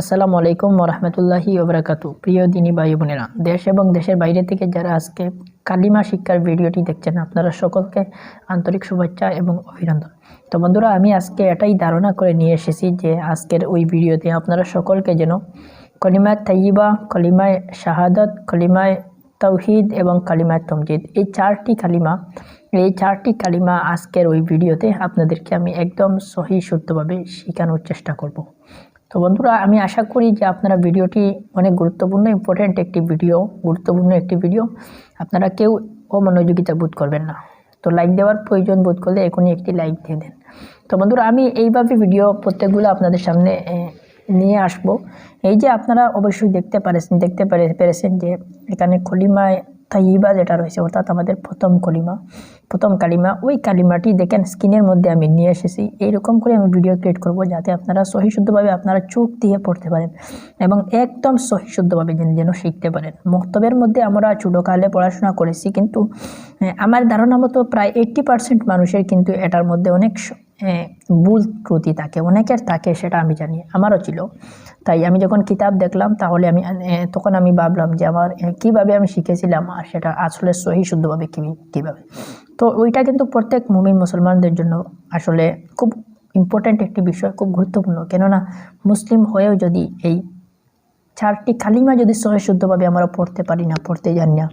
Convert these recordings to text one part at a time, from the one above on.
আসসালামু আলাইকুম ওরহমতুল্লাহি ওবরাকাতু। প্রিয় দিনী ভাই বোনেরা, দেশ এবং দেশের বাইরে থেকে যারা আজকে কালিমা শিক্ষার ভিডিওটি দেখছেন, আপনারা সকলকে আন্তরিক শুভেচ্ছা এবং অভিনন্দন। তো বন্ধুরা, আমি আজকে এটাই ধারণা করে নিয়ে এসেছি যে আজকের ওই ভিডিওতে আপনারা সকলকে যেন কলিমায় তাইবা কলিমায় শাহাদত, কলিমায় তৌহিদ এবং কালিমায় তমজিদ, এই চারটি কালিমা, এই চারটি কালিমা আজকের ওই ভিডিওতে আপনাদেরকে আমি একদম সহি শুদ্ধভাবে শেখানোর চেষ্টা করব। তো বন্ধুরা, আমি আশা করি যে আপনারা ভিডিওটি অনেক গুরুত্বপূর্ণ ইম্পর্ট্যান্ট একটি ভিডিও, গুরুত্বপূর্ণ একটি ভিডিও। আপনারা কেউ অমনোযোগিতা বোধ করবেন না। তো লাইক দেওয়ার প্রয়োজন বোধ করলে এখনই একটি লাইক দিয়ে দেন। তো বন্ধুরা, আমি এইভাবে ভিডিও প্রত্যেকগুলো আপনাদের সামনে নিয়ে আসব। এই যে আপনারা অবশ্যই দেখতে পারেছেন, দেখতে পেরেছেন যে এখানে কলিমায় তাইবা যেটা রয়েছে, অর্থাৎ আমাদের প্রথম কলিমা, প্রথম কালিমা, ওই কালিমাটি দেখেন স্ক্রিনের মধ্যে আমি নিয়ে এসেছি। এইরকম করে আমি ভিডিও ক্রিয়েট করব যাতে আপনারা সহি শুদ্ধভাবে আপনারা চোখ দিয়ে পড়তে পারেন এবং একদম সহি শুদ্ধভাবে যেন যেন শিখতে পারেন। মক্তবের মধ্যে আমরা ছোটোকালে পড়াশোনা করেছি, কিন্তু আমার ধারণা মতো প্রায় এইট্টি পার্সেন্ট মানুষের কিন্তু এটার মধ্যে অনেক ভুল ত্রুটি থাকে, অনেকের থাকে সেটা আমি জানি, আমারও ছিল। তাই আমি যখন কিতাব দেখলাম, তাহলে আমি তখন আমি ভাবলাম যে আমার কীভাবে আমি শিখেছিলাম আর সেটা আসলে সহি শুদ্ধভাবে কী- কীভাবে? তো ওইটা কিন্তু প্রত্যেক মুমিন মুসলমানদের জন্য আসলে খুব ইম্পর্ট্যান্ট একটি বিষয়, খুব গুরুত্বপূর্ণ। কেননা মুসলিম হয়েও যদি এই চারটি কালিমা যদি সহি শুদ্ধভাবে আমরা পড়তে পারি না, পড়তে জানি না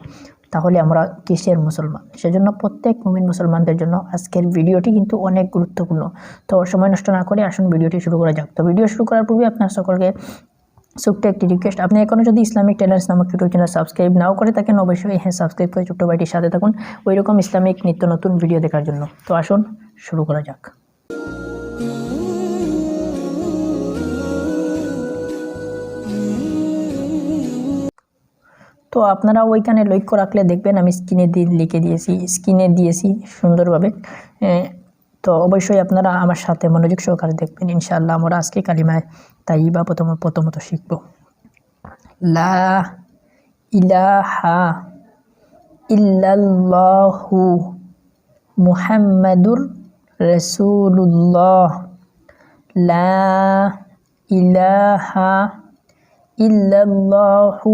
তাহলে আমরা কিসের মুসলমান? সেজন্য প্রত্যেক মুমিন মুসলমানদের জন্য আজকের ভিডিওটি কিন্তু অনেক গুরুত্বপূর্ণ। তো সময় নষ্ট না করে আসুন ভিডিওটি শুরু করা যাক। তো ভিডিও শুরু করার পূর্বে আপনার সকলকে ছোট্ট একটি রিকোয়েস্ট আপনি এখনও যদি ইসলামিক টেলার্স নামক ইউটিউব চ্যানেল সাবস্ক্রাইব নাও করে থাকেন, অবশ্যই হ্যাঁ সাবস্ক্রাইব করে ছোট্ট ভাইটির সাথে থাকুন। ওইরকম ইসলামিক নিত্য নতুন ভিডিও দেখার জন্য। তো আসুন, শুরু করা যাক। তো আপনারা ওইখানে লক্ষ্য রাখলে দেখবেন আমি স্ক্রিনে দিয়ে লিখে দিয়েছি স্ক্রিনে দিয়েছি সুন্দরভাবে। তো অবশ্যই আপনারা আমার সাথে মনোযোগ সহকারে দেখবেন, ইনশাআল্লাহ আমরা আজকে কালিমায় তাই বা প্রথম, প্রথমত শিখব। লা ইলাহা মুহাম্মাদুর রাসূলুল্লাহ। লা ইলাহা ইল্লাল্লাহু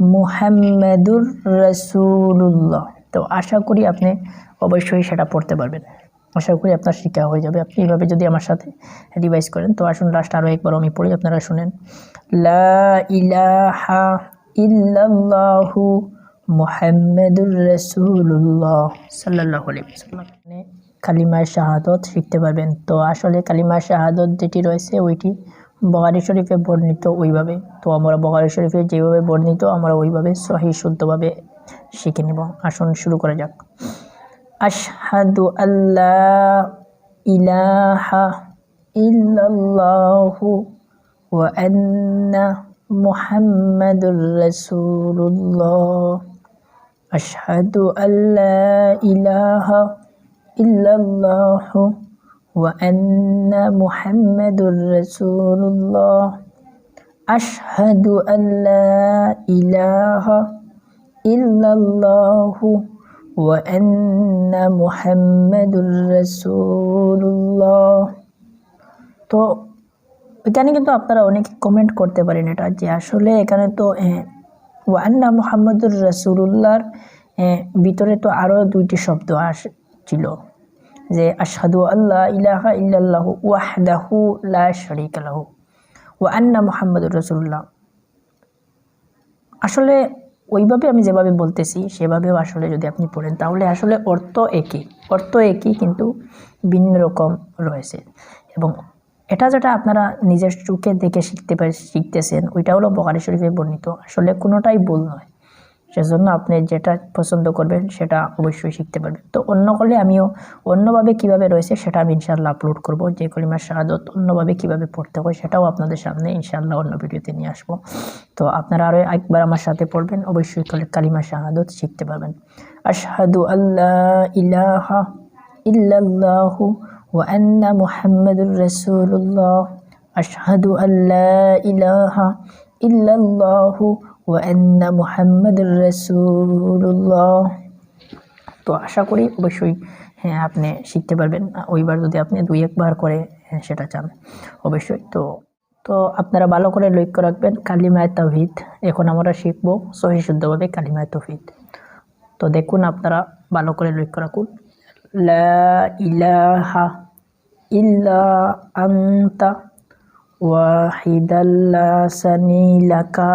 মুহাম্মাদুর রাসূলুল্লাহ। তো আশা করি আপনি অবশ্যই সেটা পড়তে পারবেন। আশা করি আপনার শিক্ষা হয়ে যাবে। আপনি এইভাবে যদি আমার সাথে রিভাইজ করেন, তো আসুন লাস্ট আরও একবার আমি পড়ি, আপনারা শুনেন। লা ইলাহা ইল্লাল্লাহু মুহাম্মাদুর আলাইহি ওয়াসাল্লাম। কালিমায় শাহাদত শিখতে পারবেন। তো আসলে কালিমায় শাহাদত যেটি রয়েছে, ওইটি বগারি শরীফে বর্ণিত ওইভাবে। তো আমরা বগারি শরীফে যেভাবে বর্ণিত, আমরা ওইভাবে সহি শুদ্ধভাবে শিখে নেব। আসুন শুরু করা যাক। আশহাদু আল্লাহ ইলাহা ইল্লাল্লাহু ওয়া আন্না মুহাম্মাদুর রাসূলুল্লাহ। আশহাদু আল্লা ইলাহা ইল্লাল্লাহু ওয়া আন্না মুহাম্মাদুর রাসূলুল্লাহ আশহাদু আল্লা ইলাহা ইল্লাল্লাহু ওয়া আন্না মুহাম্মাদুর রাসূলুল্লাহ তো এখানে কিন্তু আপনারা অনেকে কমেন্ট করতে পারেন এটা যে আসলে এখানে তো ওয়ান্না মোহাম্মদুর রসুল্লাহর ভিতরে তো আরও দুইটি শব্দ আস ছিল যে আশহাদু আল্লাহ ইলাহা ইল্লাল্লাহু ওয়াহদাহু লা শারীকা লাহু ওয়া আন্না মুহাম্মাদুর রাসূলুল্লাহ। আসলে ওইভাবে আমি যেভাবে বলতেছি, সেভাবেও আসলে যদি আপনি পড়েন, তাহলে আসলে অর্থ একই। অর্থ একই কিন্তু ভিন্ন রকম রয়েছে। এবং এটা যেটা আপনারা নিজের চোখে দেখে শিখতে পারে, শিখতেছেন, ওইটা হলো বখারি শরীফে বর্ণিত। আসলে কোনোটাই ভুল নয়। সেজন্য আপনি যেটা পছন্দ করবেন, সেটা অবশ্যই শিখতে পারবেন। তো অন্য করলে আমিও অন্যভাবে কীভাবে রয়েছে, সেটা আমি ইনশাল্লাহ আপলোড করব। যে কলিমার শাহাদত অন্যভাবে কীভাবে পড়তে হয়, সেটাও আপনাদের সামনে ইনশাল্লাহ অন্য ভিডিওতে নিয়ে আসব। তো আপনারা আরও একবার আমার সাথে পড়বেন, অবশ্যই কালিমা শাহাদত শিখতে পারবেন। আশহাদু আল্লাহ ইলাহা ইল্লাল্লাহু ওয়া আন্না মুহাম্মাদুর রাসূলুল্লাহ। আশহাদু আল্লা ইলাহা ইল্লাল্লাহু ওয়া আন্না মুহাম্মাদুর রাসূলুল্লাহ তো আশা করি অবশ্যই হ্যাঁ আপনি শিখতে পারবেন। ওইবার যদি আপনি দুই একবার করে হ্যাঁ, সেটা চান অবশ্যই। তো তো আপনারা ভালো করে লক্ষ্য রাখবেন কালিমায় তাওহিদ। এখন আমরা শিখব সহি শুদ্ধভাবে কালিমায় তৌহিদ তো দেখুন আপনারা ভালো করে লক্ষ্য রাখুন। ইলাহা ইল্লা আন্তা ওয়াহিদাল্লা সানিলাকা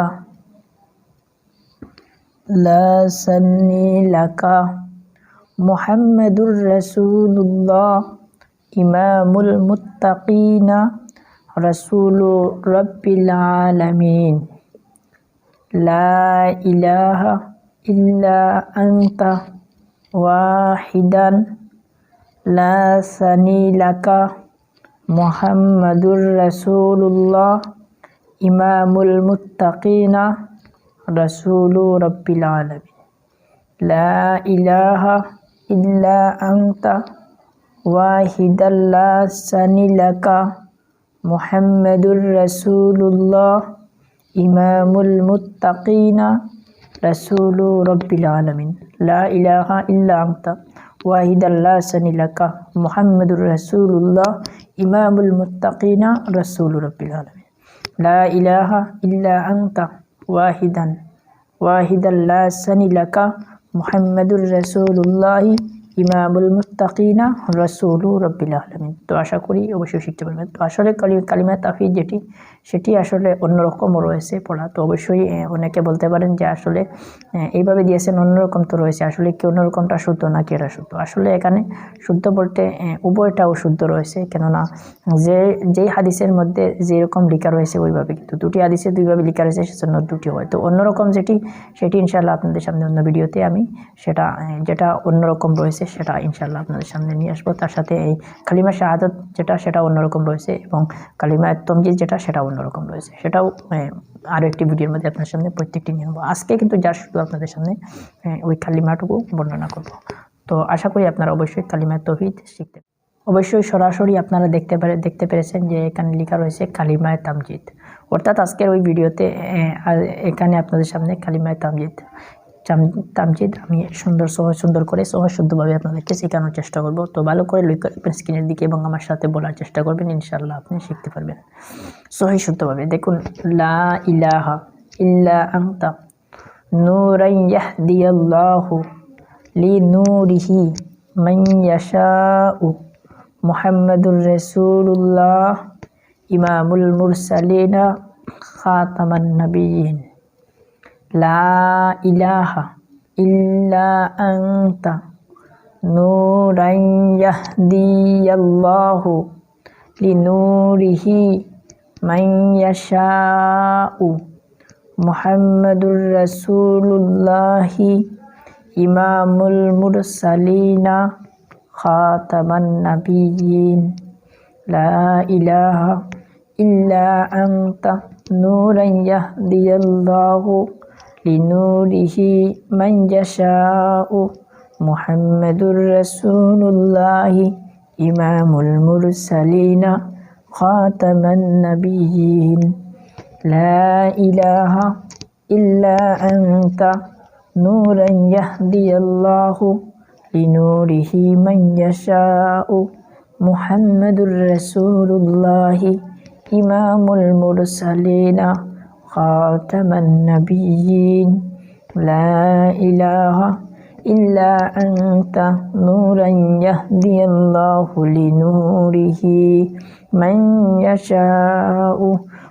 লা সানিলাকা মুহাম্মাদুর রাসূলুল্লাহ ইমামুল মুত্তাকিনা রাসূলু রাব্বিল আলামিন লা ইলাহা ইল্লা আনতা ওয়াহিদান লা সানিলাকা মুহাম্মাদুর রাসূলুল্লাহ ইমামুল মুত্তাকিনা রাসূলু রাব্বিল আলামিন লা ইলাহা ইল্লা আনতা ওয়াহিদান লা সানিলাকা মুহাম্মাদুর রাসূলুল্লাহ ইমামুল মুত্তাকিনা রাসূলু রব্বিল আলামিন লা ইলাহা ইল্লা আনতা ওয়াহিদাল্লাহ সানিলাকা মুহাম্মদুর রাসূলুল্লাহ ইমামুল মুত্তাকিনা রাসূলু রব্বিল আলামিন লা ইলাহা ইল্লা আনতা ওয়াহিদান ওয়াহিদাল্লাহ সানিলাকা মুহাম্মদুর রাসূলুল্লাহ ইমামুল মুত্তাকিনা রসুলু রব্বিল আলমিন। তো আশা করি অবশ্যই শিখতে পারবেন। তো আসলে কালি, কালিমা তাফিদ যেটি, সেটি আসলে অন্যরকম রয়েছে পড়া। তো অবশ্যই অনেকে বলতে পারেন যে আসলে এইভাবে দিয়েছেন অন্যরকম তো রয়েছে। আসলে কি অন্যরকমটা শুদ্ধ না কি এটা শুদ্ধ? আসলে এখানে শুদ্ধ বলতে উভয়টাও শুদ্ধ রয়েছে। কেননা যে, যেই হাদিসের মধ্যে যেরকম লেখা রয়েছে ওইভাবে কিন্তু দুটি হাদিসে দুইভাবে লেখা রয়েছে, সেজন্য দুটি হয়। তো অন্যরকম যেটি, সেটি ইনশাল্লাহ আপনাদের সামনে অন্য ভিডিওতে আমি সেটা যেটা অন্যরকম রয়েছে সেটা ইনশাল্লাহ আপনাদের সামনে নিয়ে আসব। তার সাথে এই কালিমা শাহাদত যেটা সেটা অন্যরকম রয়েছে এবং কালিমা তমজিদ যেটা সেটা অন্যরকম রয়েছে। সেটাও আরও একটি ভিডিওর মধ্যে আপনার সামনে প্রত্যেকটি নিয়ে নেব আজকে কিন্তু যার শুধু আপনাদের সামনে ওই কালিমাটুকু বর্ণনা করব। তো আশা করি আপনারা অবশ্যই কালিমা তহিদ শিখতে অবশ্যই সরাসরি আপনারা দেখতে পারে, দেখতে পেরেছেন যে এখানে লেখা রয়েছে কালিমায় তামজিদ। অর্থাৎ আজকের ওই ভিডিওতে এখানে আপনাদের সামনে কালিমায় তামজিদ। তামজিদ, আমি সুন্দর সহজ সুন্দর করে সহজ শুদ্ধভাবে আপনাদেরকে শেখানোর চেষ্টা করব। তো ভালো করে লক্ষ্য রাখবেন স্ক্রিনের দিকে এবং আমার সাথে বলার চেষ্টা করবেন। ইনশাল্লাহ আপনি শিখতে পারবেন। সহি শুদ্ধভাবে দেখুন, লা ইলাহা ইল্লা আংতা নূরান ইয়াহদিয়াল্লাহু লিনূরিহি মান ইয়াশাউ মুহাম্মাদুর রাসূলুল্লাহ ইমামুল মুরসালিনা খাতামান নাবিয়িন লা ইলাহা ইল্লা আনতা নূরান ইয়াহদিয়াল্লাহু লিনূরিহি মান ইয়াশাউ মুহাম্মাদুর রাসূলুল্লাহি ইমামুল মুরসালিনা খাতামান নাবিয়িন লা ইলাহা ইল্লা আনতা নূরান ইয়াহদিয়াল্লাহু لنوره من يشاء. محمد رسول الله إمام المرسلين خاتم النبيين. لا إله إلا أنت نورا يهدي الله. لنوره من يشاء. محمد رسول الله إمام المرسلين. خاتم النبيين. لا إله إلا أنت نورا يهدي الله لنوره. من يشاء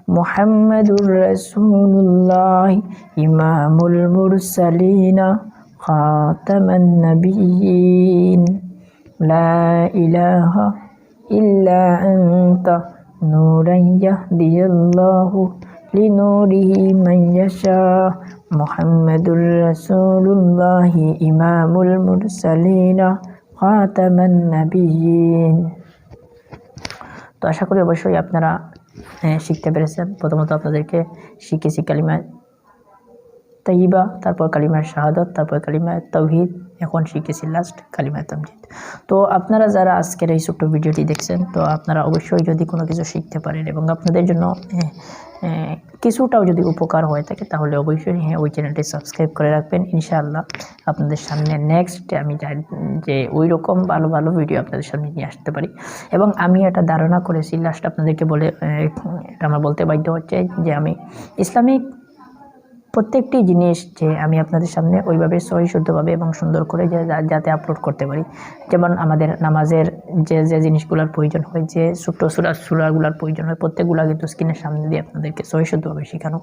محمد رسول الله. إمام المرسلين. خاتم النبيين. لا إله إلا أنت نورا يهدي الله لنوره من يشاء মুহাম্মাদুর রাসূলুল্লাহ ইমামুল মুরসালিন খাতামান নাবিয়িন তো আশা করি অবশ্যই আপনারা আহ, শিখতে পেরেছেন প্রথমত আপনাদেরকে শিখেছি কালিমা তাইবা তারপর কালিমার শাহাদত, তারপর কালিমায় তৌহিদ এখন শিখেছি লাস্ট কালিমায় তামজিদ। তো আপনারা যারা আজকের এই ছোট্ট ভিডিওটি দেখছেন, তো আপনারা অবশ্যই যদি কোনো কিছু শিখতে পারেন এবং আপনাদের জন্য কিছুটাও যদি উপকার হয়ে থাকে, তাহলে অবশ্যই হ্যাঁ ওই চ্যানেলটি সাবস্ক্রাইব করে রাখবেন। ইনশাআল্লাহ আপনাদের সামনে নেক্সট আমি যে ওই রকম ভালো ভালো ভিডিও আপনাদের সামনে নিয়ে আসতে পারি। এবং আমি একটা ধারণা করেছি লাস্ট আপনাদেরকে বলে এটা আমার বলতে বাধ্য হচ্ছে যে আমি ইসলামিক প্রত্যেকটি জিনিস যে আমি আপনাদের সামনে ওইভাবে সহি শুদ্ধভাবে এবং সুন্দর করে যাতে আপলোড করতে পারি। যেমন আমাদের নামাজের যে যে জিনিসগুলোর প্রয়োজন হয়, যে ছোট্ট সুরা সুরাগুলোর প্রয়োজন হয়, প্রত্যেকগুলো কিন্তু স্ক্রিনের সামনে দিয়ে আপনাদেরকে সহি শুদ্ধভাবে শেখানো,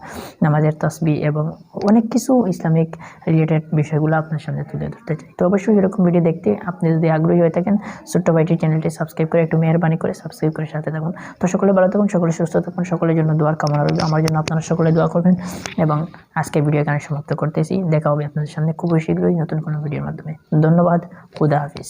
নামাজের তসবি এবং অনেক কিছু ইসলামিক রিলেটেড বিষয়গুলো আপনার সামনে তুলে ধরতে চাই। তো অবশ্যই এরকম ভিডিও দেখতে আপনি যদি আগ্রহী হয়ে থাকেন, ছোট্ট ভাইটির চ্যানেলটি সাবস্ক্রাইব করে একটু মেহরবানি করে সাবস্ক্রাইব করে সাথে থাকুন। তো সকলে ভালো থাকুন, সকলে সুস্থ থাকুন, সকলের জন্য দোয়ার কামনা রইল। আমার জন্য আপনারা সকলে দোয়া করবেন এবং আজকের ভিডিও এখানে সমাপ্ত করতেছি। দেখা হবে আপনাদের সামনে খুবই শীঘ্রই নতুন কোনো ভিডিওর মাধ্যমে। ধন্যবাদ। খুদা হাফিজ।